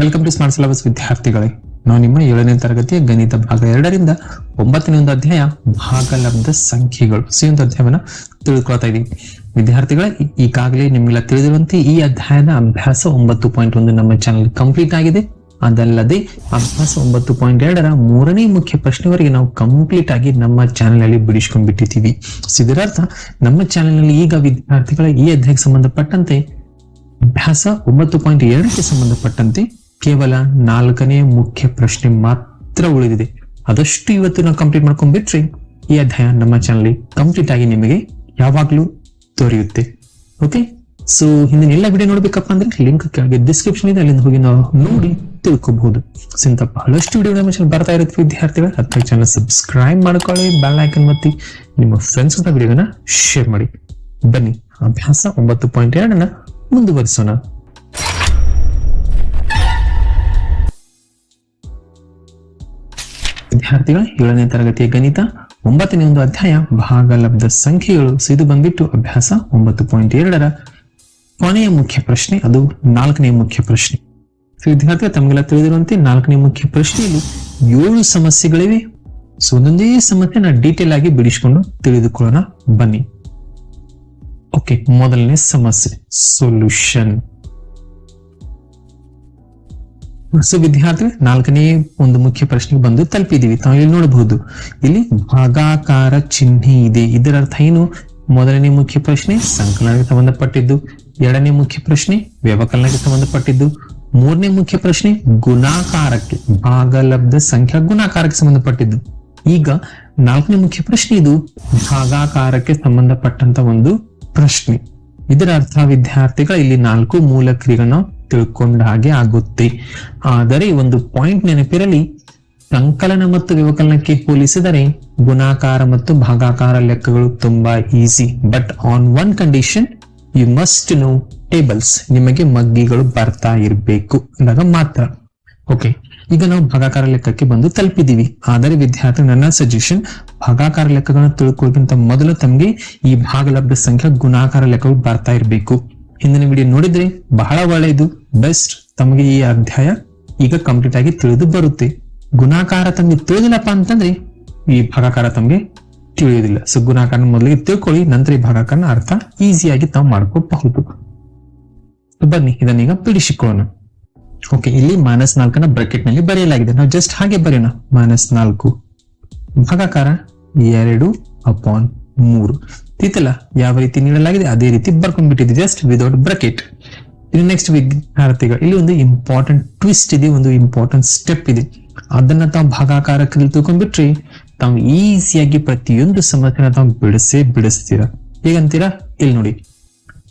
Welcome to smart syllabus ವಿದ್ಯಾರ್ಥಿಗಳೇ. ನಾವು ನಿಮ್ಮ ಏಳನೇ ತರಗತಿಯ ಗಣಿತ ಭಾಗ ಎರಡರಿಂದ ಒಂಬತ್ತನೇ ಒಂದು ಅಧ್ಯಾಯ ಭಾಗಲಬ್ಧ ಸಂಖ್ಯೆಗಳು. ಸಿ ಒಂದು ಅಧ್ಯಾಯವನ್ನ ತಿಳ್ಕೊಳ್ತಾ ಇದೀವಿ ವಿದ್ಯಾರ್ಥಿಗಳೇ ಈಗಾಗಲೇ ನಿಮಗೆಲ್ಲ ತಿಳಿದಿರುವಂತೆ ಈ ಅಧ್ಯಾಯದ ಅಭ್ಯಾಸ ಒಂಬತ್ತು ಪಾಯಿಂಟ್ ಒಂದು ನಮ್ಮ ಚಾನಲ್ ಕಂಪ್ಲೀಟ್ ಆಗಿದೆ. ಅದಲ್ಲದೆ ಅಭ್ಯಾಸ ಒಂಬತ್ತು ಪಾಯಿಂಟ್ ಎರಡರ ಮೂರನೇ ಮುಖ್ಯ ಪ್ರಶ್ನೆವರೆಗೆ ನಾವು ಕಂಪ್ಲೀಟ್ ಆಗಿ ನಮ್ಮ ಚಾನೆಲ್ ಅಲ್ಲಿ ಬಿಡಿಸ್ಕೊಂಡ್ ಬಿಟ್ಟಿದ್ದೀವಿ. ಸೊ ಇದರರ್ಥ ನಮ್ಮ ಚಾನೆಲ್ನಲ್ಲಿ ಈಗ ವಿದ್ಯಾರ್ಥಿಗಳ ಈ ಅಧ್ಯಾಯಕ್ಕೆ ಸಂಬಂಧಪಟ್ಟಂತೆ ಅಭ್ಯಾಸ ಒಂಬತ್ತು ಪಾಯಿಂಟ್ ಎರಡಕ್ಕೆ ಸಂಬಂಧಪಟ್ಟಂತೆ ಕೇವಲ ನಾಲ್ಕನೇ ಮುಖ್ಯ ಪ್ರಶ್ನೆ ಮಾತ್ರ ಉಳಿದಿದೆ. ಅದಷ್ಟು ಇವತ್ತು ನಾವು ಕಂಪ್ಲೀಟ್ ಮಾಡ್ಕೊಂಡ್ಬಿಟ್ರೆ ಈ ಅಧ್ಯಾಯ ನಮ್ಮ ಚಾನಲ್ ಕಂಪ್ಲೀಟ್ ಆಗಿ ನಿಮಗೆ ಯಾವಾಗ್ಲೂ ದೊರೆಯುತ್ತೆ. ಓಕೆ ಸೊ ಹಿಂದಿನ ಎಲ್ಲ ವಿಡಿಯೋ ನೋಡ್ಬೇಕಪ್ಪ ಅಂದ್ರೆ ಲಿಂಕ್ ಕೆಳಗೆ ಡಿಸ್ಕ್ರಿಪ್ಷನ್ ಇದೆ, ಅಲ್ಲಿಂದ ಹೋಗಿ ನಾವು ನೋಡಿ ತಿಳ್ಕೊಬಹುದು. ಸಿಂತ ಬಹಳಷ್ಟು ವಿಡಿಯೋ ನಮ್ಮ ಚಾನಲ್ ಬರ್ತಾ ಇರುತ್ತೆ ವಿದ್ಯಾರ್ಥಿಗಳು. ಹತ್ತು ಚಾನಲ್ ಸಬ್ಸ್ಕ್ರೈಬ್ ಮಾಡ್ಕೊಳ್ಳಿ ಬೆಲ್ ಐಕನ್ ಒತ್ತಿ ನಿಮ್ಮ ಫ್ರೆಂಡ್ಸ್ ವಿಡಿಯೋನ ಶೇರ್ ಮಾಡಿ. ಬನ್ನಿ, ಅಭ್ಯಾಸ ಒಂಬತ್ತು ಪಾಯಿಂಟ್ ಎರಡನ್ನ ಮುಂದುವರಿಸೋಣ. ವಿದ್ಯಾರ್ಥಿಗಳ ಏಳನೇ ತರಗತಿಯ ಗಣಿತ, ಒಂಬತ್ತನೇ ಒಂದು ಅಧ್ಯಾಯ, ಭಾಗಲಬ್ಧ ಸಂಖ್ಯೆಗಳು ಸಿದು ಬಂದಿಟ್ಟು ಅಭ್ಯಾಸ ಒಂಬತ್ತು ಪಾಯಿಂಟ್ ಎರಡರ ಕೊನೆಯ ಮುಖ್ಯ ಪ್ರಶ್ನೆ, ಅದು ನಾಲ್ಕನೇ ಮುಖ್ಯ ಪ್ರಶ್ನೆ. ಸೊ ವಿದ್ಯಾರ್ಥಿ ತಮಗೆಲ್ಲ ತಿಳಿದಿರುವಂತೆ ನಾಲ್ಕನೇ ಮುಖ್ಯ ಪ್ರಶ್ನೆಯಲ್ಲಿ ಏಳು ಸಮಸ್ಯೆಗಳಿವೆ. ಸೊ ಒಂದೊಂದೇ ಸಮಸ್ಯೆ ನಾ ಡೀಟೇಲ್ ಆಗಿ ಬಿಡಿಸಿಕೊಂಡು ತಿಳಿದುಕೊಳ್ಳೋಣ. ಬನ್ನಿ. ಓಕೆ ಮೊದಲನೇ ಸಮಸ್ಯೆ ಸೊಲ್ಯೂಷನ್ ಸೊ ವಿದ್ಯಾರ್ಥಿ ನಾಲ್ಕನೇ ಒಂದು ಮುಖ್ಯ ಪ್ರಶ್ನೆಗೆ ಬಂದು ತಲುಪಿದೀವಿ ತಾವು ಇಲ್ಲಿ ನೋಡಬಹುದು. ಇಲ್ಲಿ ಭಾಗಾಕಾರ ಚಿಹ್ನೆ ಇದೆ. ಇದರ ಅರ್ಥ ಏನು? ಮೊದಲನೇ ಮುಖ್ಯ ಪ್ರಶ್ನೆ ಸಂಕಲನಕ್ಕೆ ಸಂಬಂಧಪಟ್ಟಿದ್ದು, ಎರಡನೇ ಮುಖ್ಯ ಪ್ರಶ್ನೆ ವ್ಯವಕಲನಕ್ಕೆ ಸಂಬಂಧಪಟ್ಟಿದ್ದು, ಮೂರನೇ ಮುಖ್ಯ ಪ್ರಶ್ನೆ ಗುಣಾಕಾರಕ್ಕೆ, ಭಾಗಲಬ್ಧ ಸಂಖ್ಯಾ ಗುಣಾಕಾರಕ್ಕೆ ಸಂಬಂಧಪಟ್ಟಿದ್ದು. ಈಗ ನಾಲ್ಕನೇ ಮುಖ್ಯ ಪ್ರಶ್ನೆ ಇದು ಭಾಗಾಕಾರಕ್ಕೆ ಸಂಬಂಧಪಟ್ಟಂತ ಒಂದು ಪ್ರಶ್ನೆ. ಇದರ ಅರ್ಥ ವಿದ್ಯಾರ್ಥಿಗಳ, ಇಲ್ಲಿ ನಾಲ್ಕು ಮೂಲ ಕ್ರಿಯೆಗಳನ್ನ ತಿಳ್ಕೊಂಡ ಹಾಗೆ ಆಗುತ್ತೆ. ಆದರೆ ಒಂದು ಪಾಯಿಂಟ್ ನೆನಪಿರಲಿ, ಸಂಕಲನ ಮತ್ತು ವ್ಯವಕಲನಕ್ಕೆ ಹೋಲಿಸಿದರೆ ಗುಣಾಕಾರ ಮತ್ತು ಭಾಗಾಕಾರ ಲೆಕ್ಕಗಳು ತುಂಬಾ easy but on one condition you must know tables ನಿಮಗೆ ಮಗ್ಗಿಗಳು ಬರ್ತಾ ಇರಬೇಕು ಅಂದಾಗ ಮಾತ್ರ. ಓಕೆ ಈಗ ನಾವು ಭಾಗಾಕಾರ ಲೆಕ್ಕಕ್ಕೆ ಬಂದು ತಲುಪಿದೀವಿ ಆದರೆ ವಿದ್ಯಾರ್ಥಿ ನನ್ನ ಸಜೆಷನ್ ಭಾಗಾಕಾರ ಲೆಕ್ಕಗಳನ್ನು ತಿಳ್ಕೊಳ್ಳೋಕ್ಕಿಂತ ಮೊದಲು ತಮಗೆ ಈ ಭಾಗಲಬ್ಧ ಸಂಖ್ಯೆ, ಗುಣಾಕಾರ ಲೆಕ್ಕಗಳು ಬರ್ತಾ ಇರಬೇಕು. ಹಿಂದಿನ ವಿಡಿಯೋ ನೋಡಿದ್ರೆ ಬಹಳ ಒಳ್ಳೆಯದು. ಬೆಸ್ಟ್ ತಮಗೆ ಈ ಅಧ್ಯಾಯ ಈಗ ಕಂಪ್ಲೀಟ್ ಆಗಿ ತಿಳಿದು ಬರುತ್ತೆ. ಗುಣಾಕಾರ ತಮಗೆ ತಿಳಿದಿಲ್ಲಪ್ಪ ಅಂತಂದ್ರೆ ಈ ಭಾಗಾಕಾರ ತಮಗೆ ತಿಳಿಯೋದಿಲ್ಲ ಸೊ ಗುಣಾಕಾರ ಮೊದಲಿಗೆ ತಿಳ್ಕೊಳ್ಳಿ, ನಂತರ ಈ ಭಾಗಾಕಾರನ ಅರ್ಥ ಈಸಿಯಾಗಿ ತಾವು ಮಾಡ್ಕೋಬಹುದು. ಬನ್ನಿ ಇದನ್ನೀಗ ಬಿಡಿಸಿಕೊಳ್ಳೋಣ. ಓಕೆ ಇಲ್ಲಿ ಮೈನಸ್ ನಾಲ್ಕನ್ನ ಬ್ರಾಕೆಟ್ನಲ್ಲಿ ಬರೆಯಲಾಗಿದೆ. ನಾವು ಜಸ್ಟ್ ಹಾಗೆ ಬರೆಯೋಣ. ಮೈನಸ್ ನಾಲ್ಕು, ಭಾಗಾಕಾರ ಎರಡು ಅಪಾನ್ ಮೂರು. ತಿತ್ತಲ್ಲ ಯಾವ ರೀತಿ ನೀಡಲಾಗಿದೆ ಅದೇ ರೀತಿ ಬರ್ಕೊಂಡ್ಬಿಟ್ಟಿದೆ ಜಸ್ಟ್ ವಿದೌಟ್ ಬ್ರಕೆಟ್ ಇನ್ನು ನೆಕ್ಸ್ಟ್ ವಿದ್ಯಾರ್ಥಿಗಳು, ಇಲ್ಲಿ ಒಂದು ಇಂಪಾರ್ಟೆಂಟ್ ಟ್ವಿಸ್ಟ್ ಇದೆ, ಒಂದು ಇಂಪಾರ್ಟೆಂಟ್ ಸ್ಟೆಪ್ ಇದೆ. ಅದನ್ನ ತಾವು ಭಾಗಾಕಾರಕ್ಕೆ ತಿಳ್ಕೊಂಡ್ಬಿಟ್ರಿ ತಾವು ಈಸಿಯಾಗಿ ಪ್ರತಿಯೊಂದು ಸಮಸ್ಯೆನ ತಾವು ಬಿಡಿಸೇ ಬಿಡಿಸ್ತೀರಾ. ಹೇಗಂತೀರಾ? ಇಲ್ಲಿ ನೋಡಿ.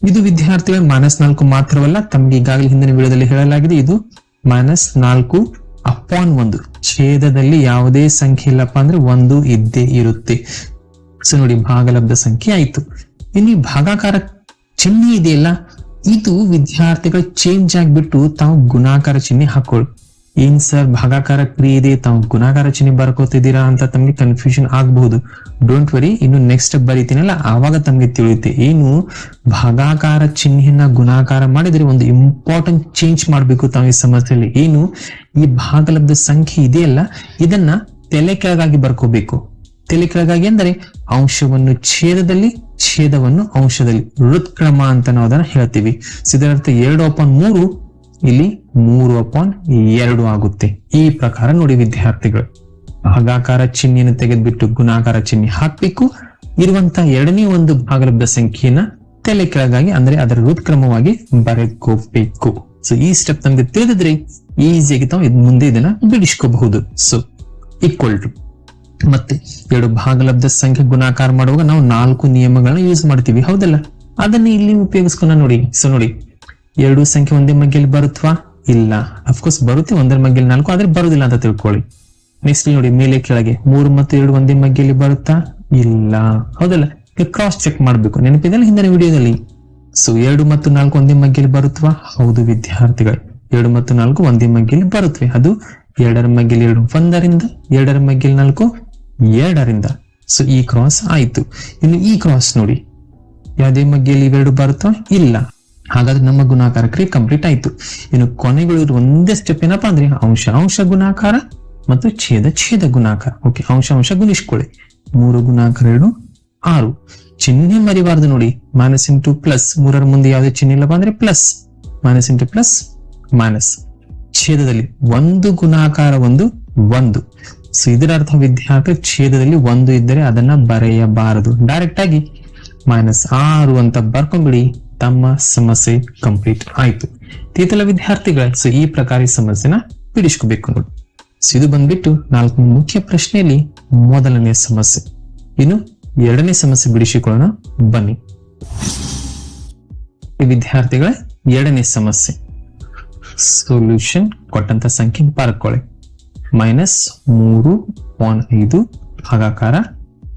ಇದು ವಿದ್ಯಾರ್ಥಿಗಳ ಮೈನಸ್ ನಾಲ್ಕು ಮಾತ್ರವಲ್ಲ, ತಮಗೆ ಈಗಾಗಲೇ ಹಿಂದಿನ ವಿಡಿಯೋದಲ್ಲಿ ಹೇಳಲಾಗಿದೆ, ಇದು ಮೈನಸ್ ನಾಲ್ಕು ಅಪಾನ್ ಒಂದು. ಛೇದದಲ್ಲಿ ಯಾವುದೇ ಸಂಖ್ಯೆ ಇಲ್ಲಪ್ಪ ಅಂದ್ರೆ ಒಂದು ಇದ್ದೇ ಇರುತ್ತೆ. ಸೊ ನೋಡಿ, ಭಾಗಲಬ್ಧ ಸಂಖ್ಯೆ ಆಯ್ತು. ಇಲ್ಲಿ ಭಾಗಾಕಾರ ಚಿಹ್ನೆ ಇದೆಯಲ್ಲ, ಇದು ವಿದ್ಯಾರ್ಥಿಗಳು ಚೇಂಜ್ ಆಗಿಬಿಟ್ಟು ತಾವು ಗುಣಾಕಾರ ಚಿಹ್ನೆ ಹಾಕೊಳ್ಳಿ ಏನ್ ಸರ್ ಭಾಗಾಕಾರ ಕ್ರಿಯೆ ಇದೆ, ತಾವು ಗುಣಾಕಾರ ಚಿಹ್ನೆ ಬರ್ಕೋತಿದ್ದೀರಾ ಅಂತ ತಮ್ಗೆ ಕನ್ಫ್ಯೂಷನ್ ಆಗಬಹುದು. ಡೋಂಟ್ ವರಿ ಇನ್ನು ನೆಕ್ಸ್ಟ್ ಬರೀತೀನಲ್ಲ, ಆವಾಗ ತಮ್ಗೆ ತಿಳಿಯುತ್ತೆ. ಏನು, ಭಾಗಾಕಾರ ಚಿಹ್ನೆಯನ್ನ ಗುಣಾಕಾರ ಮಾಡಿದ್ರೆ ಒಂದು ಇಂಪಾರ್ಟೆಂಟ್ ಚೇಂಜ್ ಮಾಡಬೇಕು ತಾವು ಈ ಸಮಸ್ಯೆಯಲ್ಲಿ. ಏನು, ಈ ಭಾಗಲಬ್ಧ ಸಂಖ್ಯೆ ಇದೆಯಲ್ಲ, ಇದನ್ನ ತಲೆ ಕೆಳಗಾಗಿ ಬರ್ಕೋಬೇಕು. ತಲೆ ಕೆಳಗಾಗಿ ಅಂದರೆ ಅಂಶವನ್ನು ಛೇದದಲ್ಲಿ, ಛೇದವನ್ನು ಅಂಶದಲ್ಲಿ ಹೃತ್ಕ್ರಮ ಅಂತ ನಾವು ಅದನ್ನ ಹೇಳ್ತೀವಿ. ಸಿದ್ಧಾರ್ಥ ಎರಡು ಅಪಾನ್ ಮೂರು, ಇಲ್ಲಿ ಮೂರು ಅಪಾನ್ ಎರಡು ಆಗುತ್ತೆ. ಈ ಪ್ರಕಾರ ನೋಡಿ ವಿದ್ಯಾರ್ಥಿಗಳು. ಭಾಗಾಕಾರ ಚಿಹ್ನೆಯನ್ನು ತೆಗೆದುಬಿಟ್ಟು ಗುಣಾಕಾರ ಚಿಹ್ನೆ ಹಾಕ್ಬೇಕು. ಇರುವಂತ ಎರಡನೇ ಒಂದು ಭಾಗಲಬ್ಧ ಸಂಖ್ಯೆಯನ್ನ ತಲೆ ಕೆಳಗಾಗಿ ಅಂದ್ರೆ ಅದರ ಹೃತ್ಕ್ರಮವಾಗಿ ಬರೆಕೋಬೇಕು ಸೊ ಈ ಸ್ಟೆಪ್ ನಮ್ಗೆ ತಿಳಿದಿದ್ರೆ ಈಸಿಯಾಗಿ ತಾವು ಮುಂದೆ ಇದನ್ನ ಬಿಡಿಸ್ಕೋಬಹುದು. ಸೊ ಈಕ್ವಲ್ ಟು ಮತ್ತೆ ಎರಡು ಭಾಗಲಬ್ಧ ಸಂಖ್ಯೆ ಗುಣಾಕಾರ ಮಾಡುವಾಗ ನಾವು ನಾಲ್ಕು ನಿಯಮಗಳನ್ನ ಯೂಸ್ ಮಾಡ್ತೀವಿ, ಹೌದಲ್ಲ? ಅದನ್ನ ಇಲ್ಲಿ ಉಪಯೋಗಿಸ್ಕೊಂಡ ನೋಡಿ. ಸೊ ನೋಡಿ, ಎರಡು ಸಂಖ್ಯೆ ಒಂದೇ ಮಗ್ಗೆಯಲ್ಲಿ ಬರುತ್ವಾ? ಇಲ್ಲ. ಅಫ್ಕೋರ್ಸ್ ಬರುತ್ತೆ ಒಂದರ ಮಗ್ಗೆಯಲ್ಲಿ ನಾಲ್ಕು, ಆದ್ರೆ ಬರುದಿಲ್ಲ ಅಂತ ತಿಳ್ಕೊಳ್ಳಿ. ನೆಕ್ಸ್ಟ್ ನೋಡಿ, ಮೇಲೆ ಕೆಳಗೆ ಮೂರು ಮತ್ತು ಎರಡು ಒಂದೇ ಮಗ್ಗಿಯಲ್ಲಿ ಬರುತ್ತಾ? ಇಲ್ಲ. ಹೌದಲ್ಲ? ಕ್ರಾಸ್ ಚೆಕ್ ಮಾಡ್ಬೇಕು. ನೆನಪಿದಲ್ಲ ಹಿಂದಿನ ವಿಡಿಯೋದಲ್ಲಿ? ಸೊ ಎರಡು ಮತ್ತು ನಾಲ್ಕು ಒಂದೇ ಮಗ್ಗಿಯಲ್ಲಿ ಬರುತ್ತವಾ ಹೌದು ವಿದ್ಯಾರ್ಥಿಗಳು. ಎರಡು ಮತ್ತು ನಾಲ್ಕು ಒಂದೇ ಮಗ್ಗೆಯಲ್ಲಿ ಬರುತ್ತವೆ ಅದು ಎರಡರ ಮಗ್ಗಿಲ್ ಎರಡು. ಒಂದರಿಂದ ಎರಡರ ಮಗ್ಗಿಲ್ ನಾಲ್ಕು ಎರಡರಿಂದ. ಸೊ ಈ ಕ್ರಾಸ್ ಆಯ್ತು. ಇನ್ನು ಈ ಕ್ರಾಸ್ ನೋಡಿ. ಯಾವುದೇ ಮಗ್ಗಿಯಲ್ಲಿ ಇವೆರಡು ಬರುತ್ತಾ? ಇಲ್ಲ. ಹಾಗಾದ್ರೆ ನಮ್ಮ ಗುಣಾಕಾರ ಕ್ರಿಯೆ ಕಂಪ್ಲೀಟ್ ಆಯ್ತು. ಇನ್ನು ಕೊನೆಗಳು ಒಂದೇ ಸ್ಟೆಪ್ ಏನಪ್ಪಾ ಅಂದ್ರೆ ಅಂಶ ಅಂಶ ಗುಣಾಕಾರ ಮತ್ತು ಛೇದ ಛೇದ ಗುಣಾಕಾರ. ಓಕೆ ಅಂಶ ಅಂಶ ಗುಣಿಸ್ಕೊಳ್ಳಿ. ಮೂರು ಗುಣಾಕಾರ ಎರಡು, ಆರು. ಚಿಹ್ನೆ ಮರಿಬಾರ್ದು ನೋಡಿ. ಮೈನಸ್ ಇಂಟು ಪ್ಲಸ್ ಮೂರರ ಮುಂದೆ ಯಾವುದೇ ಚಿಹ್ನೆ ಇಲ್ಲಪ್ಪ ಅಂದ್ರೆ plus minus into plus minus ಛೇದದಲ್ಲಿ ಒಂದು ಗುಣಾಕಾರ ಒಂದು ಒಂದು. ಸೊ ಇದರ ಅರ್ಥ ವಿದ್ಯಾರ್ಥಿ ಛೇದದಲ್ಲಿ ಒಂದು ಇದ್ದರೆ ಅದನ್ನ ಬರೆಯಬಾರದು. ಡೈರೆಕ್ಟ್ ಆಗಿ ಮೈನಸ್ ಆರು ಅಂತ ಬರ್ಕೊಂಬಿಡಿ, ತಮ್ಮ ಸಮಸ್ಯೆ ಕಂಪ್ಲೀಟ್ ಆಯ್ತು. ತೀತಲ ವಿದ್ಯಾರ್ಥಿಗಳ ಸೊ ಈ ಪ್ರಕಾರ ಸಮಸ್ಯೆನ ಬಿಡಿಸ್ಕೋಬೇಕು ನೋಡಿ. ಸೊ ಇದು ಬಂದ್ಬಿಟ್ಟು ನಾಲ್ಕು ಮುಖ್ಯ ಪ್ರಶ್ನೆಯಲ್ಲಿ ಮೊದಲನೇ ಸಮಸ್ಯೆ. ಇನ್ನು ಎರಡನೇ ಸಮಸ್ಯೆ ಬಿಡಿಸಿಕೊಳ್ಳೋಣ. ಬನ್ನಿ. ವಿದ್ಯಾರ್ಥಿಗಳ, ಎರಡನೇ ಸಮಸ್ಯೆ. ಸೊಲ್ಯೂಷನ್ ಕೊಟ್ಟಂತ ಸಂಖ್ಯೆ ಬರ್ಕೊಳ್ಳಿ ಮೈನಸ್ ಮೂರು ಪಾಯಿಂಟ್ ಐದು ಭಾಗಾಕಾರ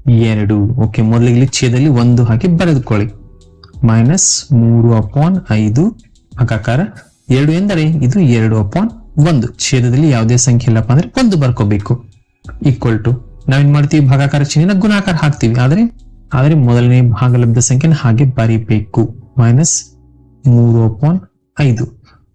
ಎರಡು. ಓಕೆ ಮೊದಲಿಗೆ ಛೇದಲ್ಲಿ ಒಂದು ಹಾಕಿ ಬರೆದುಕೊಳ್ಳಿ. ಮೈನಸ್ ಮೂರು ಅಪಾನ್ ಐದು ಭಾಗಾಕಾರ ಎರಡು ಎಂದರೆ ಇದು ಎರಡು ಅಪಾನ್ ಒಂದು. ಛೇದದಲ್ಲಿ ಯಾವುದೇ ಸಂಖ್ಯೆ ಇಲ್ಲಪ್ಪ ಅಂದ್ರೆ ಒಂದು ಬರ್ಕೋಬೇಕು. ಈಕ್ವಲ್ ಟು ನಾವೇನ್ ಮಾಡ್ತೀವಿ? ಭಾಗಾಕಾರ ಚಿಹ್ನೆನ ಗುಣಾಕಾರ ಹಾಕ್ತೀವಿ. ಆದ್ರೆ ಆದ್ರೆ ಮೊದಲನೇ ಭಾಗಲಬ್ಧ ಸಂಖ್ಯೆನ ಹಾಗೆ ಬರೀಬೇಕು. ಮೈನಸ್ ಮೂರು ಅಪಾನ್ ಐದು.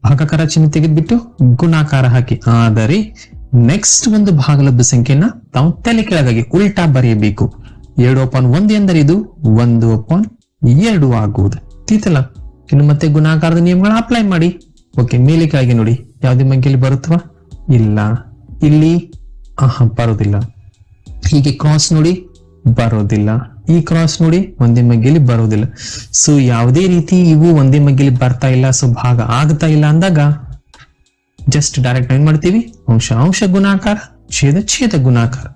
ಭಾಗಾಕಾರ ಚಿಹ್ನೆ ತೆಗೆದ್ಬಿಟ್ಟು ಗುಣಾಕಾರ ಹಾಕಿ. ಆದರೆ ನೆಕ್ಸ್ಟ್ ಒಂದು ಭಾಗಲಬ್ಧ ಸಂಖ್ಯೆನ ತಾವು ತಲೆ ಕೆಳಗಾಗಿ ಉಲ್ಟಾ ಬರೆಯಬೇಕು. ಎರಡು ಅಪಾನ್ ಒಂದು ಎಂದರೆ ಇದು ಒಂದು ಅಪಾನ್ ಎರಡು ಆಗುವುದು. ತೀತಲ ಇನ್ನು ಮತ್ತೆ ಗುಣಾಕಾರದ ನಿಯಮಗಳನ್ನ ಅಪ್ಲೈ ಮಾಡಿ. ಓಕೆ ಮೇಲೆ ಕೆಳಗೆ ನೋಡಿ. ಯಾವುದೇ ಮಂಕೆಯಲ್ಲಿ ಬರುತ್ತವಾ? ಇಲ್ಲ. ಇಲ್ಲಿ ಆಹಾ ಬರೋದಿಲ್ಲ ಹೀಗೆ ಕ್ರಾಸ್ ನೋಡಿ ಬರೋದಿಲ್ಲ ಈ ಕ್ರಾಸ್ ನೋಡಿ ಒಂದೇ ಮಗ್ಗೆಯಲ್ಲಿ ಬರೋದಿಲ್ಲ ಸೊ ಯಾವುದೇ ರೀತಿ ಇವು ಒಂದೇ ಮಗ್ಗೆಯಲ್ಲಿ ಬರ್ತಾ ಇಲ್ಲ ಸೊ ಭಾಗ ಆಗ್ತಾ ಇಲ್ಲ ಅಂದಾಗ ಜಸ್ಟ್ ಡೈರೆಕ್ಟ್ ಏನ್ ಮಾಡ್ತೀವಿ. ಅಂಶ ಅಂಶ ಗುಣಾಕಾರ, ಛೇದ ಛೇದ ಗುಣಾಕಾರ.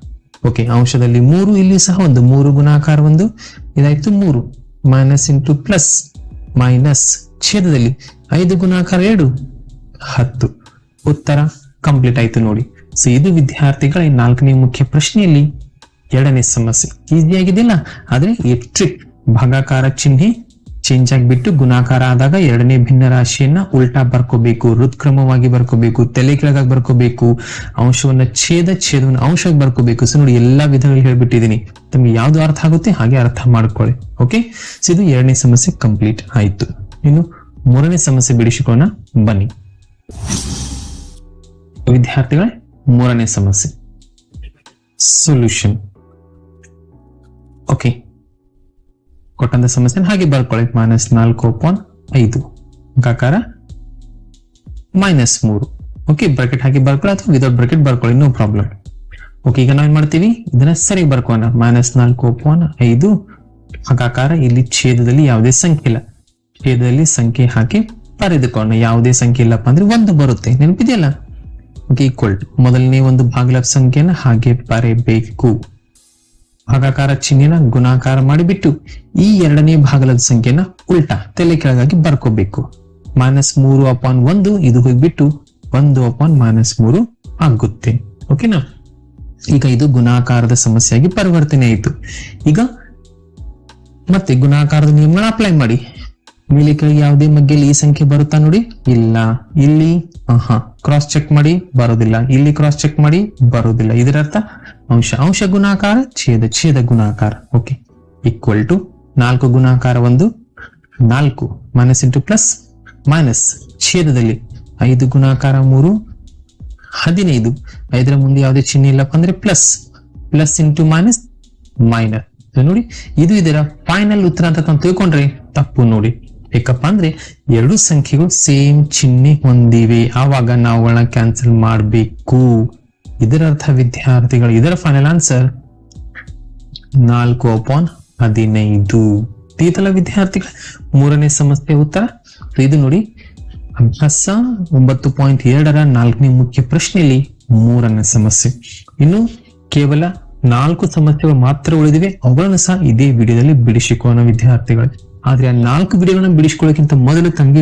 ಓಕೆ ಅಂಶದಲ್ಲಿ ಮೂರು, ಇಲ್ಲಿ ಸಹ ಒಂದು ಮೂರು ಗುಣಾಕಾರ ಒಂದು. ಇದಾಯ್ತು ಮೂರು. ಮೈನಸ್ ಇಂಟು ಪ್ಲಸ್ ಮೈನಸ್ ಛೇದದಲ್ಲಿ ಐದು ಗುಣಾಕಾರ ಎರಡು, ಹತ್ತು. ಉತ್ತರ ಕಂಪ್ಲೀಟ್ ಆಯ್ತು ನೋಡಿ. ಸೊ ಇದು ವಿದ್ಯಾರ್ಥಿಗಳ ನಾಲ್ಕನೇ ಮುಖ್ಯ ಪ್ರಶ್ನೆಯಲ್ಲಿ ಎರಡನೇ ಸಮಸ್ಯೆ. ಈಸಿ ಆಗಿದೆಯಲ್ಲ ಆದ್ರೆ ಈ ಟ್ರಿಕ್ ಭಾಗಾಕಾರ ಚಿಹ್ನೆ ಚೇಂಜ್ ಆಗಿಬಿಟ್ಟು ಗುಣಾಕಾರ ಆದಾಗ ಎರಡನೇ ಭಿನ್ನ ರಾಶಿಯನ್ನ ಉಲ್ಟಾ ಬರ್ಕೋಬೇಕು, ಹೃತ್ಕ್ರಮವಾಗಿ ಬರ್ಕೋಬೇಕು ತಲೆ ಕೆಳಗಾಗಿ ಬರ್ಕೋಬೇಕು, ಅಂಶವನ್ನ ಛೇದ, ಛೇದವನ್ನ ಅಂಶವಾಗಿ ಬರ್ಕೋಬೇಕು. ಸೊ ನೋಡಿ ಎಲ್ಲಾ ವಿಧಗಳು ಹೇಳ್ಬಿಟ್ಟಿದೀನಿ ತಮ್ಗೆ ಯಾವ್ದು ಅರ್ಥ ಆಗುತ್ತೆ ಹಾಗೆ ಅರ್ಥ ಮಾಡ್ಕೊಳ್ಳಿ ಓಕೆ ಸೊ ಇದು ಎರಡನೇ ಸಮಸ್ಯೆ ಕಂಪ್ಲೀಟ್ ಆಯ್ತು. ಇನ್ನು ಮೂರನೇ ಸಮಸ್ಯೆ ಬಿಡಿಸಿಕೊಳ್ಳೋಣ, ಬನ್ನಿ. ವಿದ್ಯಾರ್ಥಿಗಳೇ, ಮೂರನೇ ಸಮಸ್ಯೆ. ಸೊಲ್ಯೂಷನ್ ಓಕೆ ಕೊಟ್ಟಂತ ಸಮಸ್ಯೆ ಹಾಗೆ ಬರ್ಕೊಳ್ಳಿ. ಮೈನಸ್ ನಾಲ್ಕು ಪಾನ್ ಐದು. ಅಂಕಾಕಾರ ಮೈನಸ್ ಮೂರು. ಓಕೆ ಬ್ರಾಕೆಟ್ ಹಾಕಿ ಬರ್ಕೊಳ್ಳಿ ಅಥವಾ ವಿದೌಟ್ ಬ್ರಾಕೆಟ್ ಬರ್ಕೊಳ್ಳಿ ನೋ ಪ್ರಾಬ್ಲಮ್ ಓಕೆ ಈಗ ನಾವೇನ್ ಮಾಡ್ತೀವಿ? ಇದನ್ನ ಸರಿ ಬರ್ಕೋಣ ಮೈನಸ್ ನಾಲ್ಕು ಪಾಯಿಂಟ್ ಐದು. ಅಂಕಾಕಾರ ಇಲ್ಲಿ ಛೇದದಲ್ಲಿ ಯಾವುದೇ ಸಂಖ್ಯೆ ಇಲ್ಲ. ಛೇದದಲ್ಲಿ ಸಂಖ್ಯೆ ಹಾಕಿ ಬರೆದುಕೊಂಡು ಯಾವುದೇ ಸಂಖ್ಯೆ ಇಲ್ಲಪ್ಪ ಅಂದ್ರೆ ಒಂದು ಬರುತ್ತೆ. ನೆನಪಿದೆಯಲ್ಲ? ಈಕ್ವಲ್ ಮೊದಲನೇ ಒಂದು ಭಾಗಲ ಸಂಖ್ಯೆನ ಹಾಗೆ ಬರೆಯಬೇಕು ಭಾಗಾಕಾರ ಚಿಹ್ನೆನ ಗುಣಾಕಾರ ಮಾಡಿಬಿಟ್ಟು ಈ ಎರಡನೇ ಭಾಗಲದ ಸಂಖ್ಯೆನ ಉಲ್ಟಾ ತಲೆ ಕೆಳಗಾಗಿ ಬರ್ಕೋಬೇಕು. ಮೈನಸ್ ಮೂರು ಅಪಾನ್ ಒಂದು ಇದು ಹೋಗ್ಬಿಟ್ಟು ಒಂದು ಅಪಾನ್ ಮೈನಸ್ ಮೂರು ಆಗುತ್ತೆ. ಓಕೆನಾ ಈಗ ಇದು ಗುಣಾಕಾರದ ಸಮಸ್ಯೆಯಾಗಿ ಪರಿವರ್ತನೆ ಆಯಿತು. ಈಗ ಮತ್ತೆ ಗುಣಾಕಾರದ ನಿಯಮಗಳನ್ನ ಅಪ್ಲೈ ಮಾಡಿ. ಮೇಲೆ ಕೆಳಗೆ ಯಾವುದೇ ಮಗ್ಗೆಯಲ್ಲಿ ಈ ಸಂಖ್ಯೆ ಬರುತ್ತಾ ನೋಡಿ? ಇಲ್ಲ. ಇಲ್ಲಿ ಕ್ರಾಸ್ ಚೆಕ್ ಮಾಡಿ ಬರೋದಿಲ್ಲ ಇಲ್ಲಿ ಕ್ರಾಸ್ ಚೆಕ್ ಮಾಡಿ ಬರೋದಿಲ್ಲ ಇದರ ಅರ್ಥ ಅಂಶ ಅಂಶ ಗುಣಾಕಾರ, ಛೇದ ಛೇದ ಗುಣಾಕಾರ. ಓಕೆ ಈಕ್ವಲ್ ಟು ನಾಲ್ಕು ಗುಣಾಕಾರ ಒಂದು, ನಾಲ್ಕು ಮೈನಸ್ ಇಂಟು ಪ್ಲಸ್ ಮೈನಸ್ ಛೇದದಲ್ಲಿ ಐದು ಗುಣಾಕಾರ ಮೂರು, ಹದಿನೈದು. ಐದರ ಮುಂದೆ ಯಾವುದೇ ಚಿಹ್ನೆ ಇಲ್ಲಪ್ಪ ಅಂದ್ರೆ plus plus into minus minus ನೋಡಿ, ಇದು ಇದರ ಫೈನಲ್ ಉತ್ತರ ಅಂತ ತಾನು ತಿಳ್ಕೊಂಡ್ರೆ ತಪ್ಪು ನೋಡಿ. ಏಕಪ್ಪ ಅಂದ್ರೆ ಎರಡು ಸಂಖ್ಯೆಗಳು ಸೇಮ್ ಚಿಹ್ನೆ ಹೊಂದಿವೆ. ಆವಾಗ ನಾವು ಕ್ಯಾನ್ಸಲ್ ಮಾಡಬೇಕು. ಇದರ ಅರ್ಥ ವಿದ್ಯಾರ್ಥಿಗಳು, ಇದರ ಫೈನಲ್ ಆನ್ಸರ್ ನಾಲ್ಕು ಅಪಾನ್ ಹದಿನೈದು. ತೀತಲ ವಿದ್ಯಾರ್ಥಿಗಳು? ಮೂರನೇ ಸಮಸ್ಯೆ ಉತ್ತರ. ಇದು ನೋಡಿ, ಅಭ್ಯಾಸ ಒಂಬತ್ತು ಪಾಯಿಂಟ್ ಎರಡರ ನಾಲ್ಕನೇ ಮುಖ್ಯ ಪ್ರಶ್ನೆಯಲ್ಲಿ ಮೂರನೇ ಸಮಸ್ಯೆ. ಇನ್ನು ಕೇವಲ ನಾಲ್ಕು ಸಮಸ್ಯೆಗಳು ಮಾತ್ರ ಉಳಿದಿವೆ. ಅವುಗಳನ್ನು ಸಹ ಇದೇ ವಿಡಿಯೋದಲ್ಲಿ ಬಿಡಿಸಿಕೊಳ್ಳೋಣ ವಿದ್ಯಾರ್ಥಿಗಳು. ಆದ್ರೆ ಆ ನಾಲ್ಕು ವಿಡಿಯೋಗಳನ್ನ ಬಿಡಿಸಿಕೊಳ್ಳೋಕ್ಕಿಂತ ಮೊದಲು ತಂಗಿ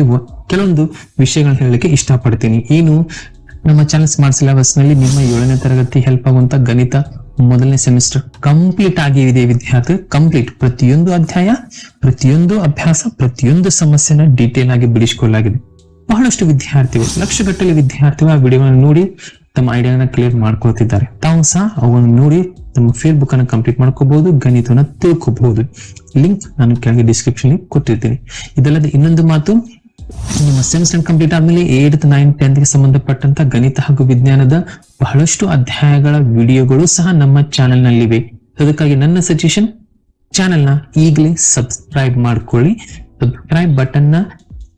ಕೆಲವೊಂದು ವಿಷಯಗಳನ್ನ ಹೇಳಲಿಕ್ಕೆ ಇಷ್ಟಪಡ್ತೀನಿ. ಏನು ನಮ್ಮ ಚಾನಲ್ ಸ್ಮಾರ್ಟ್ ಸಿಲೆಬಸ್ನಲ್ಲಿ ನಿಮ್ಮ ಏಳನೇ ತರಗತಿ ಹೆಲ್ಪ್ ಆಗುವಂತ ಗಣಿತ ಮೊದಲನೇ ಸೆಮಿಸ್ಟರ್ ಕಂಪ್ಲೀಟ್ ಆಗಿದೆ ವಿದ್ಯಾರ್ಥಿ. ಕಂಪ್ಲೀಟ್ ಪ್ರತಿಯೊಂದು ಅಧ್ಯಾಯ, ಪ್ರತಿಯೊಂದು ಅಭ್ಯಾಸ, ಪ್ರತಿಯೊಂದು ಸಮಸ್ಯೆನ ಡೀಟೇಲ್ ಆಗಿ ಬಿಡಿಸಿಕೊಳ್ಳಲಾಗಿದೆ. ಬಹಳಷ್ಟು ವಿದ್ಯಾರ್ಥಿಗಳು, ಲಕ್ಷಗಟ್ಟಲೆ ವಿದ್ಯಾರ್ಥಿಗಳು ಆ ವಿಡಿಯೋ ನೋಡಿ ತಮ್ಮ ಐಡಿಯಾನ ಕ್ಲಿಯರ್ ಮಾಡ್ಕೊಳ್ತಿದ್ದಾರೆ. ತಾವು ಸಹ ಅವನ್ನು ನೋಡಿ ತಮ್ಮ ಫೇಸ್ಬುಕ್ ಅನ್ನು ಕಂಪ್ಲೀಟ್ ಮಾಡ್ಕೋಬಹುದು, ಗಣಿತವನ್ನು ತಿಳ್ಕೋಬಹುದು. ಲಿಂಕ್ ನಾನು ಕೆಳಗೆ ಡಿಸ್ಕ್ರಿಪ್ಷನ್ ಕೊಟ್ಟಿರ್ತೀನಿ. ಇದಲ್ಲದೆ ಇನ್ನೊಂದು ಮಾತು ನಿಮ್ಮ ಸೆಮಿಸ್ಟರ್ ಕಂಪ್ಲೀಟ್ ಆದ್ಮೇಲೆ ಏಟ್ ನೈನ್ ಟೆಂತ್ಗೆ ಸಂಬಂಧಪಟ್ಟಂತ ಗಣಿತ ಹಾಗೂ ವಿಜ್ಞಾನದ ಬಹಳಷ್ಟು ಅಧ್ಯಾಯಗಳ ವಿಡಿಯೋಗಳು ಸಹ ನಮ್ಮ ಚಾನೆಲ್ ನಲ್ಲಿವೆ. ಅದಕ್ಕಾಗಿ ನನ್ನ ಸಜೆಷನ್ ಚಾನೆಲ್ನ ಈಗಲೇ ಸಬ್ಸ್ಕ್ರೈಬ್ ಮಾಡ್ಕೊಳ್ಳಿ. ಸಬ್ಸ್ಕ್ರೈಬ್ ಬಟನ್ನ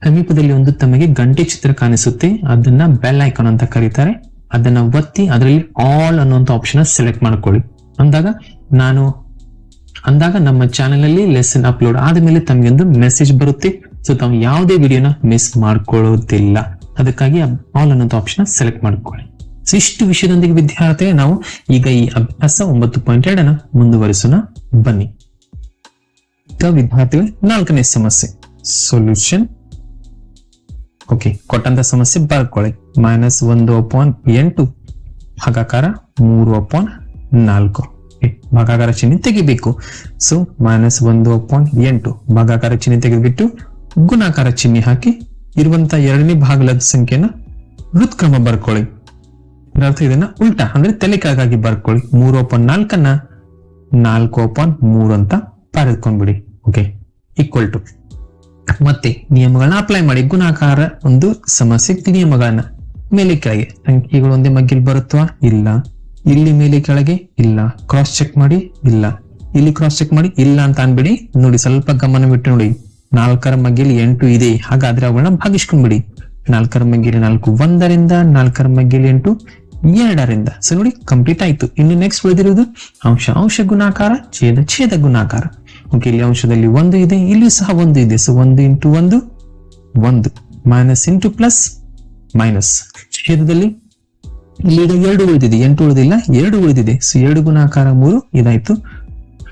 ಸಮೀಪದಲ್ಲಿ ಒಂದು ತಮಗೆ ಗಂಟೆ ಚಿತ್ರ ಕಾಣಿಸುತ್ತೆ. ಅದನ್ನ ಬೆಲ್ ಐಕಾನ್ ಅಂತ ಕರೀತಾರೆ. ಅದನ್ನ ಒತ್ತಿ ಅದರಲ್ಲಿ ಆಲ್ ಅನ್ನುವಂತ ಆಪ್ಷನ್ ಸೆಲೆಕ್ಟ್ ಮಾಡ್ಕೊಳ್ಳಿ. ಅಂದಾಗ ನಾನು, ಅಂದಾಗ ನಮ್ಮ ಚಾನೆಲ್ ಅಲ್ಲಿ ಲೆಸನ್ ಅಪ್ಲೋಡ್ ಆದ್ಮೇಲೆ ತಮಗೆ ಒಂದು ಮೆಸೇಜ್ ಬರುತ್ತೆ. ಸೊ ತಾವು ಯಾವುದೇ ವಿಡಿಯೋನ ಮಿಸ್ ಮಾಡ್ಕೊಳ್ಳೋದಿಲ್ಲ ಅದಕ್ಕಾಗಿ ಆಲ್ ಅನ್ನೋದು ಆಪ್ಷನ್ ಸೆಲೆಕ್ಟ್ ಮಾಡ್ಕೊಳ್ಳಿ. ಸೊ ಇಷ್ಟು ವಿಷಯದೊಂದಿಗೆ ವಿದ್ಯಾರ್ಥಿ ನಾವು ಈಗ ಈ ಅಭ್ಯಾಸ ಒಂಬತ್ತು ಪಾಯಿಂಟ್ ಎರಡನ್ನ ಮುಂದುವರಿಸೋಣ. ಬನ್ನಿ. ಈಗ ವಿದ್ಯಾರ್ಥಿಗಳು, ನಾಲ್ಕನೇ ಸಮಸ್ಯೆ. ಸೊಲ್ಯೂಷನ್ ಓಕೆ ಕೊಟ್ಟಂತ ಸಮಸ್ಯೆ ಬರ್ಕೊಳ್ಳಿ. ಮೈನಸ್ ಒಂದು ಅಪಾನ್ ಎಂಟು, ಭಾಗಾಕಾರ ಮೂರು ಅಪಾನ್ ನಾಲ್ಕು. ಭಾಗಾಕಾರ ಚಿಹ್ನೆ ತೆಗಿಬೇಕು. ಸೊ ಮೈನಸ್ ಒಂದು ಅಪಾನ್ ಎಂಟು, ಭಾಗಾಕಾರ ಚಿಹ್ನೆ ತೆಗೆದುಬಿಟ್ಟು ಗುಣಾಕಾರ ಚಿಹ್ನೆ ಹಾಕಿ ಇರುವಂತ ಎರಡನೇ ಭಾಗಲದ ಸಂಖ್ಯೆನ ವೃತ್ಕ್ರಮ ಬರ್ಕೊಳ್ಳಿ. ಇದರರ್ಥ ಇದನ್ನ ಉಲ್ಟಾ, ಅಂದ್ರೆ ತಲೆಕಾಗಾಗಿ ಬರ್ಕೊಳ್ಳಿ. ಮೂರು ಓಪನ್ ನಾಲ್ಕನ್ನ ನಾಲ್ಕು ಓಪನ್ ಮೂರು ಅಂತ ಬರೆದ್ಕೊಂಡ್ಬಿಡಿ ಓಕೆ ಈಕ್ವಲ್ ಟು ಮತ್ತೆ ನಿಯಮಗಳನ್ನ ಅಪ್ಲೈ ಮಾಡಿ. ಗುಣಾಕಾರ ಒಂದು ಸಮಸ್ಯೆ ನಿಯಮಗಳನ್ನ ಮೇಲೆ ಕೆಳಗೆ. ಸಂಖ್ಯೆಗಳು ಒಂದೇ ಮಗ್ಗಿಲ್ ಬರುತ್ತವಾ ಇಲ್ಲ. ಇಲ್ಲಿ ಮೇಲೆ ಕೆಳಗೆ? ಇಲ್ಲ. ಕ್ರಾಸ್ ಚೆಕ್ ಮಾಡಿ? ಇಲ್ಲ. ಇಲ್ಲಿ ಕ್ರಾಸ್ ಚೆಕ್ ಮಾಡಿ? ಇಲ್ಲ ಅಂತ ಅನ್ಬಿಡಿ. ನೋಡಿ, ಸ್ವಲ್ಪ ಗಮನ ಬಿಟ್ಟು ನೋಡಿ. ನಾಲ್ಕರ ಮಗ್ಗಿಲಿ ಎಂಟು ಇದೆ. ಹಾಗಾದ್ರೆ ಅವುಗಳನ್ನ ಭಾಗಿಸ್ಕೊಂಡ್ಬಿಡಿ. ನಾಲ್ಕರ ಮಗ್ಗಿಲಿ ನಾಲ್ಕು ಒಂದರಿಂದ, ನಾಲ್ಕರ ಮಗ್ಗಿಲಿ ಎಂಟು ಎರಡರಿಂದ. ಸೊ ನೋಡಿ ಕಂಪ್ಲೀಟ್ ಆಯ್ತು. ಇನ್ನು ನೆಕ್ಸ್ಟ್ ಉಳಿದಿರುವುದು ಅಂಶ ಅಂಶ ಗುಣಾಕಾರ, ಛೇದ ಛೇದ ಗುಣಾಕಾರ. ಓಕೆ ಇಲ್ಲಿ ಅಂಶದಲ್ಲಿ ಒಂದು ಇದೆ ಇಲ್ಲಿ ಸಹ ಒಂದು ಇದೆ. ಸೊ ಒಂದು ಇಂಟು ಒಂದು ಒಂದು. ಮೈನಸ್ ಇಂಟು ಪ್ಲಸ್ ಮೈನಸ್ ಛೇದದಲ್ಲಿ ಇಲ್ಲಿ ಎರಡು ಉಳಿದಿದೆ. ಎಂಟು ಉಳಿದಿಲ್ಲ, ಎರಡು ಉಳಿದಿದೆ. ಸೊ ಎರಡು ಗುಣಾಕಾರ ಮೂರು, ಇದಾಯ್ತು.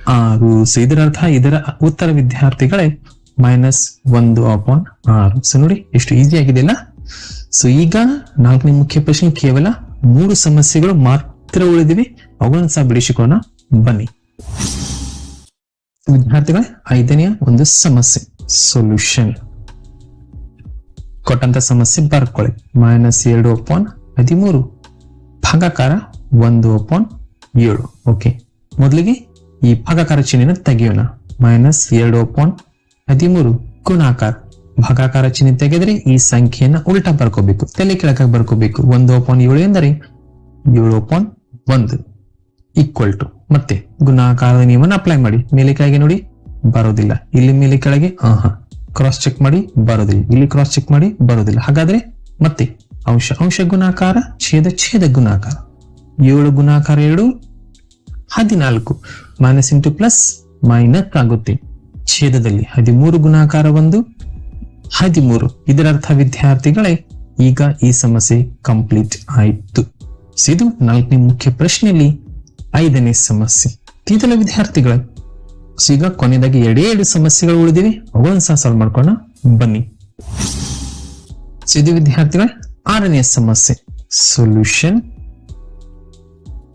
ಆರು. ಸೊ ಇದರ ಅರ್ಥ ಇದರ ಉತ್ತರ ವಿದ್ಯಾರ್ಥಿಗಳೇ ಮೈನಸ್ ಒಂದು ಅಪಾನ್ ಆರ್. ಸೊ ನೋಡಿ, ಎಷ್ಟು ಈಸಿ ಆಗಿದೆಯಲ್ಲ ಸೊ ಈಗ ನಾಲ್ಕನೇ ಮುಖ್ಯ ಪ್ರಶ್ನೆ ಕೇವಲ ಮೂರು ಸಮಸ್ಯೆಗಳು ಮಾತ್ರ ಉಳಿದಿವೆ. ಅವುಗಳನ್ನು ಸಹ ಬಿಡಿಸಿಕೊಳ್ಳೋಣ. ಬನ್ನಿ. ವಿದ್ಯಾರ್ಥಿಗಳ, ಐದನೆಯ ಒಂದು ಸಮಸ್ಯೆ ಸೊಲ್ಯೂಷನ್ ಕೊಟ್ಟಂತ ಸಮಸ್ಯೆ ಬರ್ಕೊಳ್ಳಿ. ಮೈನಸ್ ಎರಡು ಅಪಾನ್ ಹದಿಮೂರು. ಭಾಗಾಕಾರ ಒಂದು ಅಪಾನ್ ಏಳು. ಓಕೆ ಮೊದಲಿಗೆ ಈ ಭಾಗಾಕಾರ ಚಿಹ್ನೆಯನ್ನು ತೆಗೆಯೋಣ. ಮೈನಸ್ ಎರಡು ಅಪಾನ್ ಹದಿಮೂರು ಗುಣಾಕಾರ. ಭಾಗಾಕಾರ ಚಿಹ್ನೆ ತೆಗೆದ್ರೆ ಈ ಸಂಖ್ಯೆಯನ್ನ ಉಲ್ಟಾ ಬರ್ಕೋಬೇಕು. ತಲೆ ಕೆಳಕಾಗಿ ಬರ್ಕೋಬೇಕು. ಒಂದು ಪಾಯಿಂಟ್ ಏಳು ಎಂದರೆ ಏಳು ಪಾಯಿಂಟ್ ಒಂದು ಈಕ್ವಲ್ ಟು. ಮತ್ತೆ ಗುಣಾಕಾರದ ನಿಯಮನ ಅಪ್ಲೈ ಮಾಡಿ. ಮೇಲೆ ಕೆಳಗೆ ನೋಡಿ, ಬರೋದಿಲ್ಲ. ಇಲ್ಲಿ ಮೇಲೆ ಕೆಳಗೆ, ಆಹಾ. ಕ್ರಾಸ್ ಚೆಕ್ ಮಾಡಿ, ಬರೋದಿಲ್ಲ. ಇಲ್ಲಿ ಕ್ರಾಸ್ ಚೆಕ್ ಮಾಡಿ, ಬರೋದಿಲ್ಲ. ಹಾಗಾದ್ರೆ ಮತ್ತೆ ಅಂಶ. ಅಂಶ ಗುಣಾಕಾರ, ಛೇದ ಛೇದ ಗುಣಾಕಾರ. ಏಳು ಗುಣಾಕಾರ ಎರಡು, ಹದಿನಾಲ್ಕು. ಮೈನಸ್ ಇಂಟು ಪ್ಲಸ್ ಮೈನಸ್ ಆಗುತ್ತೆ. ಛೇದದಲ್ಲಿ ಹದಿಮೂರು ಗುಣಾಕಾರ ಒಂದು, ಹದಿಮೂರು. ಇದರರ್ಥ ವಿದ್ಯಾರ್ಥಿಗಳೇ, ಈಗ ಈ ಸಮಸ್ಯೆ ಕಂಪ್ಲೀಟ್ ಆಯಿತು. ಇದು ನಾಲ್ಕನೇ ಮುಖ್ಯ ಪ್ರಶ್ನೆಯಲ್ಲಿ ಐದನೇ ಸಮಸ್ಯೆ. ತೀತಲ ವಿದ್ಯಾರ್ಥಿಗಳ ಈಗ ಕೊನೆಯದಾಗಿ ಎರಡೇ ಎರಡು ಸಮಸ್ಯೆಗಳು ಉಳಿದಿವೆ. ಅವುಗಳನ್ನು ಸಹ ಸಾಲ್ವ್ ಮಾಡ್ಕೊಳ್ಳೋಣ. ಬನ್ನಿ. ಸಿದು ವಿದ್ಯಾರ್ಥಿಗಳ, ಆರನೇ ಸಮಸ್ಯೆ. ಸೊಲ್ಯೂಷನ್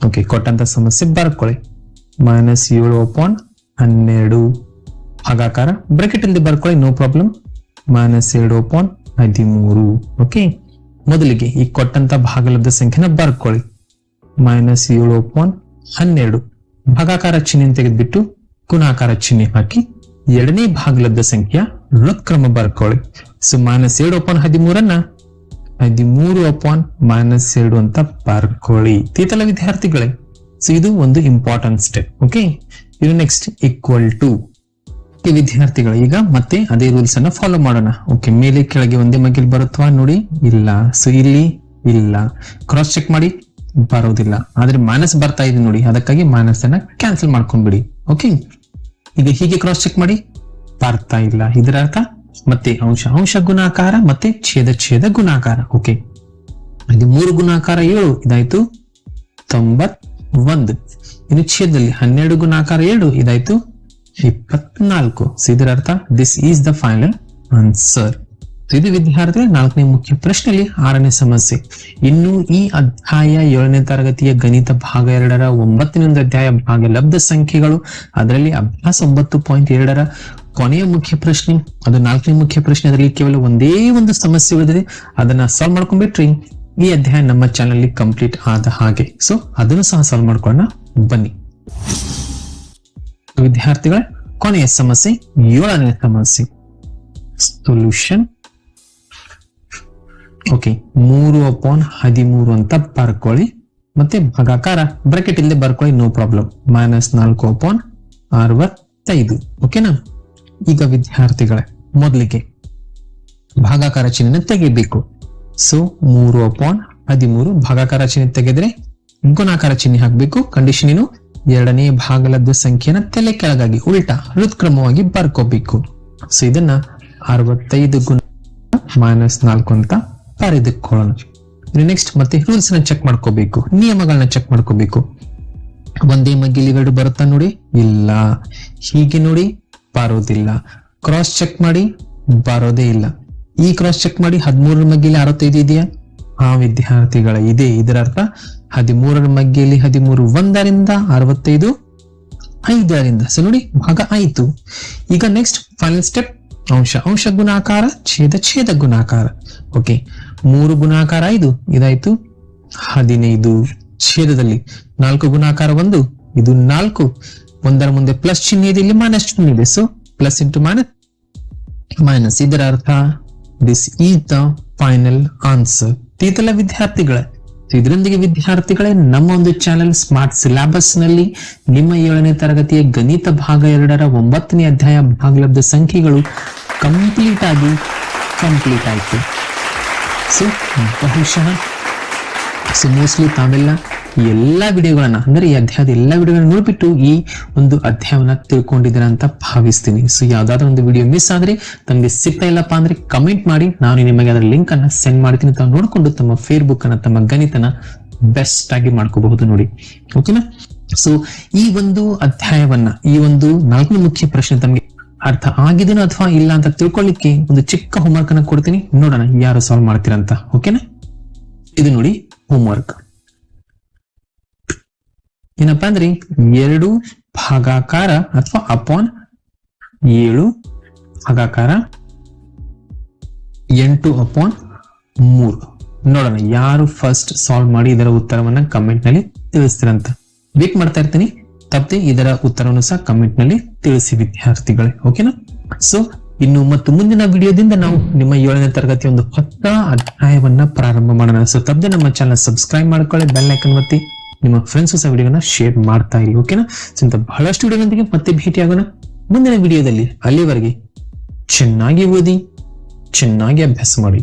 ಓಕೆ ಕೊಟ್ಟಂತ ಸಮಸ್ಯೆ ಬರ್ಕೊಳ್ಳಿ. ಮೈನಸ್ ಏಳು ಪಾಯಿಂಟ್ ಹನ್ನೆರಡು. ಭಾಗಾಕಾರ ಬ್ರಾಕೆಟ್ ಅಲ್ಲಿ ಬರ್ಕೊಳ್ಳಿ ನೋ ಪ್ರಾಬ್ಲಮ್ ಮೈನಸ್ ಎರಡು ಪಾಯಿಂಟ್ ಹದಿಮೂರು ಓಕೆ ಮೊದಲಿಗೆ ಈ ಕೊಟ್ಟಂತ ಭಾಗಲಬ್ಧ ಸಂಖ್ಯೆನ ಬರ್ಕೊಳ್ಳಿ. ಮೈನಸ್ ಏಳು ಪಾಯಿಂಟ್ ಹನ್ನೆರಡು. ಭಾಗಾಕಾರ ಚಿಹ್ನೆ ತೆಗೆದ್ಬಿಟ್ಟು ಗುಣಾಕಾರ ಚಿಹ್ನೆ ಹಾಕಿ ಎರಡನೇ ಭಾಗಲಬ್ಧ ಸಂಖ್ಯೆಯ ವೃತ್ಕ್ರಮ ಬರ್ಕೊಳ್ಳಿ. ಸೊ ಮೈನಸ್ ಎರಡು ಅಪಾನ್ ಹದಿಮೂರನ್ನ ಹದಿಮೂರು ಅಪಾನ್ ಮೈನಸ್ ಎರಡು ಅಂತ ಬರ್ಕೊಳ್ಳಿ. ತೀತಲ ವಿದ್ಯಾರ್ಥಿಗಳೇ ಸೊ ಇದು ಒಂದು ಇಂಪಾರ್ಟೆಂಟ್ ಸ್ಟೆಪ್ ಓಕೆ ಇದು ನೆಕ್ಸ್ಟ್ ಈಕ್ವಲ್ ಟು ವಿದ್ಯಾರ್ಥಿಗಳು, ಈಗ ಮತ್ತೆ ಅದೇ ರೂಲ್ಸ್ ಅನ್ನ ಫಾಲೋ ಮಾಡೋಣ. ಓಕೆ, ಮೇಲೆ ಕೆಳಗೆ ಒಂದೇ ಮಗಿಲ್ ಬರುತ್ತವಾ ನೋಡಿ? ಇಲ್ಲ. ಸೊ ಇಲ್ಲಿ ಇಲ್ಲ. ಕ್ರಾಸ್ ಚೆಕ್ ಮಾಡಿ, ಬರೋದಿಲ್ಲ. ಆದ್ರೆ ಮೈನಸ್ ಬರ್ತಾ ಇದೆ ನೋಡಿ. ಅದಕ್ಕಾಗಿ ಮೈನಸ್ ಅನ್ನ ಕ್ಯಾನ್ಸಲ್ ಮಾಡ್ಕೊಂಡ್ಬಿಡಿ. ಓಕೆ ಈಗ ಹೀಗೆ ಕ್ರಾಸ್ ಚೆಕ್ ಮಾಡಿ, ಬರ್ತಾ ಇಲ್ಲ. ಇದರ ಅರ್ಥ? ಮತ್ತೆ ಅಂಶ ಅಂಶ ಗುಣಾಕಾರ ಮತ್ತೆ ಛೇದ ಛೇದ ಗುಣಾಕಾರ. ಓಕೆ ಇದು ಮೂರು ಗುಣಾಕಾರ ಏಳು. ಇದಾಯ್ತು ತೊಂಬತ್ ಒಂದು ಇದು ಛೇದದಲ್ಲಿ ಹನ್ನೆರಡು ಗುಣಾಕಾರ ಏಳು. ಇದಾಯ್ತು ಇಪ್ಪತ್ನಾಲ್ಕು. ಇದರ ಅರ್ಥ this is the final answer ಇದು ವಿದ್ಯಾರ್ಥಿ ನಾಲ್ಕನೇ ಮುಖ್ಯ ಪ್ರಶ್ನೆಯಲ್ಲಿ ಆರನೇ ಸಮಸ್ಯೆ. ಇನ್ನು ಈ ಅಧ್ಯಾಯ ಏಳನೇ ತರಗತಿಯ ಗಣಿತ ಭಾಗ ಎರಡರ ಒಂಬತ್ತನೇ ಅಧ್ಯಾಯ ಭಾಗ ಲಬ್ಧ ಸಂಖ್ಯೆಗಳು. ಅದರಲ್ಲಿ ಅಭ್ಯಾಸ ಒಂಬತ್ತು ಪಾಯಿಂಟ್ ಎರಡರ ಕೊನೆಯ ಮುಖ್ಯ ಪ್ರಶ್ನೆ. ಅದು ನಾಲ್ಕನೇ ಮುಖ್ಯ ಪ್ರಶ್ನೆ, ಅದರಲ್ಲಿ ಕೇವಲ ಒಂದೇ ಒಂದು ಸಮಸ್ಯೆ ಉಳಿದಿದೆ. ಅದನ್ನ ಸಾಲ್ವ್ ಮಾಡ್ಕೊಂಡ್ಬಿಟ್ರಿ. ಈ ಅಧ್ಯಾಯ ನಮ್ಮ ಚಾನಲ್ ಕಂಪ್ಲೀಟ್ ಆದ ಹಾಗೆ. ಸೊ ಅದನ್ನು ಸಹ ಸಾಲ್ವ್ ಮಾಡ್ಕೊಳ್ಳೋಣ. ಬನ್ನಿ. ವಿದ್ಯಾರ್ಥಿಗಳ, ಕೊನೆಯ ಸಮಸ್ಯೆ, ಏಳನೇ ಸಮಸ್ಯೆ. ಸೊಲ್ಯೂಷನ್ ಓಕೆ ಮೂರು ಅಪಾನ್ ಹದಿಮೂರು ಅಂತ ಬರ್ಕೊಳ್ಳಿ. ಮತ್ತೆ ಭಾಗಾಕಾರ ಬ್ರಾಕೆಟ್ ಇಲ್ಲದೆ ಬರ್ಕೊಳ್ಳಿ ನೋ ಪ್ರಾಬ್ಲಮ್ ಮೈನಸ್ ನಾಲ್ಕು ಅಪಾನ್ ಅರವತ್ತೈದು. ಓಕೆನಾ ಈಗ ವಿದ್ಯಾರ್ಥಿಗಳೇ, ಮೊದಲಿಗೆ ಭಾಗಾಕಾರ ಚಿಹ್ನೆ ತೆಗಿಬೇಕು. ಸೊ ಮೂರು ಅಪಾನ್ ಹದಿಮೂರು, ಭಾಗಾಕಾರ ಚಿಹ್ನೆ ತೆಗೆದ್ರೆ ಗುಣಾಕಾರ ಚಿಹ್ನೆ ಹಾಕಬೇಕು. ಕಂಡೀಷನ್ ಏನು? ಎರಡನೇ ಭಾಗಲದ್ದು ಸಂಖ್ಯೆನ ತಲೆ ಕೆಳಗಾಗಿ ಉಲ್ಟಾ ಹೃತ್ಕ್ರಮವಾಗಿ ಬರ್ಕೋಬೇಕು. ಸೊ ಇದನ್ನ ಅರವತ್ತೈದು ಗುಣ ಮೈನಸ್ ನಾಲ್ಕು ಅಂತ ಬರೆದುಕೊಳ್ಳೋಣ. ನೆಕ್ಸ್ಟ್ ಮತ್ತೆ ರೂಲ್ಸ್ನ ಚೆಕ್ ಮಾಡ್ಕೋಬೇಕು. ನಿಯಮಗಳನ್ನ ಚೆಕ್ ಮಾಡ್ಕೋಬೇಕು. ಒಂದೇ ಮಗ್ಗಿಲಿ ಎರಡು ಬರುತ್ತಾ ನೋಡಿ? ಇಲ್ಲ. ಹೀಗೆ ನೋಡಿ ಬರೋದಿಲ್ಲ ಕ್ರಾಸ್ ಚೆಕ್ ಮಾಡಿ ಬರೋದೇ ಇಲ್ಲ. ಈ ಕ್ರಾಸ್ ಚೆಕ್ ಮಾಡಿ ಹದಿಮೂರರ ಮಗ್ಗಿಲಿ ಅರವತ್ತೈದು ಇದೆಯಾ? ಆ ವಿದ್ಯಾರ್ಥಿಗಳ ಇದೆ. ಇದರ ಅರ್ಥ ಹದಿಮೂರರ ಮಗ್ಗಿಯಲ್ಲಿ ಹದಿಮೂರು ಒಂದರಿಂದ ಅರವತ್ತೈದು, ಐದರಿಂದ ಸೊ ನೋಡಿ, ಭಾಗ ಆಯ್ತು ಈಗ ನೆಕ್ಸ್ಟ್ ಫೈನಲ್ ಸ್ಟೆಪ್ ಅಂಶ. ಅಂಶ ಗುಣಾಕಾರ, ಛೇದ ಛೇದ ಗುಣಾಕಾರ. ಓಕೆ ಮೂರು ಗುಣಾಕಾರ ಐದು. ಇದಾಯ್ತು. ಹದಿನೈದು ಛೇದದಲ್ಲಿ. ನಾಲ್ಕು ಗುಣಾಕಾರ ಒಂದು, ಇದು ನಾಲ್ಕು. ಒಂದರ ಮುಂದೆ ಪ್ಲಸ್ ಚಿಹ್ನೆ ಇದೆ, ಇಲ್ಲಿ ಮೈನಸ್ ಚಿಹ್ನೆ ಇದೆ. So plus into minus minus ಇದರ ಅರ್ಥ this is the final answer ತೀತಲ ವಿದ್ಯಾರ್ಥಿಗಳೇ ಇದರೊಂದಿಗೆ ವಿದ್ಯಾರ್ಥಿಗಳೇ ನಮ್ಮ ಒಂದು ಚಾನೆಲ್ ಸ್ಮಾರ್ಟ್ ಸಿಲಾಬಸ್ನಲ್ಲಿ ನಿಮ್ಮ ಏಳನೇ ತರಗತಿಯ ಗಣಿತ ಭಾಗ ಎರಡರ ಒಂಬತ್ತನೇ ಅಧ್ಯಾಯ ಭಾಗಲಬ್ಧ ಸಂಖ್ಯೆಗಳು ಕಂಪ್ಲೀಟ್ ಆಗಿ ಕಂಪ್ಲೀಟ್ ಆಯ್ತು. ಸೊ ಬಹುಶಃ ಸೊ ಮೋಸ್ಟ್ಲಿ ತಾವೆಲ್ಲ ಎಲ್ಲಾ ವಿಡಿಯೋಗಳನ್ನ, ಅಂದ್ರೆ ಈ ಅಧ್ಯಾಯದ ಎಲ್ಲಾ ವಿಡಿಯೋಗಳನ್ನ ನೋಡ್ಬಿಟ್ಟು ಈ ಒಂದು ಅಧ್ಯಾಯವನ್ನ ತಿಳ್ಕೊಂಡಿದ್ದೀರ ಅಂತ ಭಾವಿಸ್ತೀನಿ. ಸೊ ಯಾವ್ದಾದ್ರು ಒಂದು ವಿಡಿಯೋ ಮಿಸ್ ಆದ್ರೆ ತಮಗೆ ಸಿಗ್ತಾ ಇಲ್ಲಪ್ಪ ಅಂದ್ರೆ ಕಮೆಂಟ್ ಮಾಡಿ. ನಾನು ನಿಮಗೆ ಅದರ ಲಿಂಕ್ ಅನ್ನ ಸೆಂಡ್ ಮಾಡ್ತೀನಿ ತಾವು ನೋಡ್ಕೊಂಡು ತಮ್ಮ ಫೇಸ್ಬುಕ್ ಅನ್ನ, ತಮ್ಮ ಗಣಿತನ ಬೆಸ್ಟ್ ಆಗಿ ಮಾಡ್ಕೋಬಹುದು ನೋಡಿ. ಓಕೆನಾ ಸೊ ಈ ಒಂದು ಅಧ್ಯಾಯವನ್ನ, ಈ ಒಂದು ನಾಲ್ಕನೇ ಮುಖ್ಯ ಪ್ರಶ್ನೆ ತಮಗೆ ಅರ್ಥ ಆಗಿದೆನೋ ಅಥವಾ ಇಲ್ಲ ಅಂತ ತಿಳ್ಕೊಳ್ಳಿಕ್ಕೆ ಒಂದು ಚಿಕ್ಕ ಹೋಮ್ವರ್ಕ್ ಅನ್ನ ಕೊಡ್ತೀನಿ. ನೋಡೋಣ ಯಾರು ಸಾಲ್ವ್ ಮಾಡ್ತೀರಂತ. ಓಕೆನಾ ಇದು ನೋಡಿ ಹೋಮ್ವರ್ಕ್ ಏನಪ್ಪಾ ಅಂದ್ರೆ ಎರಡು ಭಾಗಾಕಾರ ಅಥವಾ ಅಪಾನ್ ಏಳು ಭಾಗಾಕಾರ ಎಂಟು ಅಪಾನ್ ಮೂರು. ನೋಡೋಣ, ಯಾರು ಫಸ್ಟ್ ಸಾಲ್ವ್ ಮಾಡಿ ಇದರ ಉತ್ತರವನ್ನ ಕಮೆಂಟ್ನಲ್ಲಿ ತಿಳಿಸ್ತೀರಂತ. ವೇಟ್ ಮಾಡ್ತಾ ಇರ್ತೀನಿ. ತಪ್ಪದೆ ಇದರ ಉತ್ತರವನ್ನು ಸಹ ಕಮೆಂಟ್ನಲ್ಲಿ ತಿಳಿಸಿ ವಿದ್ಯಾರ್ಥಿಗಳೇ ಓಕೆನಾ ಸೊ ಇನ್ನು ಮತ್ತು ಮುಂದಿನ ವಿಡಿಯೋದಿಂದ ನಾವು ನಿಮ್ಮ ಏಳನೇ ತರಗತಿ ಒಂದು ಹೊಸ ಅಧ್ಯಾಯವನ್ನ ಪ್ರಾರಂಭ ಮಾಡೋಣ. ಸೊ ತಪ್ಪದೆ ನಮ್ಮ ಚಾನಲ್ ಸಬ್ಸ್ಕ್ರೈಬ್ ಮಾಡ್ಕೊಳ್ಳಿ ಬೆಲ್ ಐಕನ್ ಒತ್ತಿ. ನಿಮ್ಮ ಫ್ರೆಂಡ್ಸ್ ಸಹ ವಿಡಿಯೋನ ಶೇರ್ ಮಾಡ್ತಾ ಇರಿ ಓಕೆನಾ ಇಂಥ ಬಹಳಷ್ಟು ವಿಡಿಯೋಗಳೊಂದಿಗೆ ಮತ್ತೆ ಭೇಟಿಯಾಗೋಣ ಮುಂದಿನ ವಿಡಿಯೋದಲ್ಲಿ ಅಲ್ಲಿವರೆಗೆ ಚೆನ್ನಾಗಿ ಓದಿ, ಚೆನ್ನಾಗಿ ಅಭ್ಯಾಸ ಮಾಡಿ.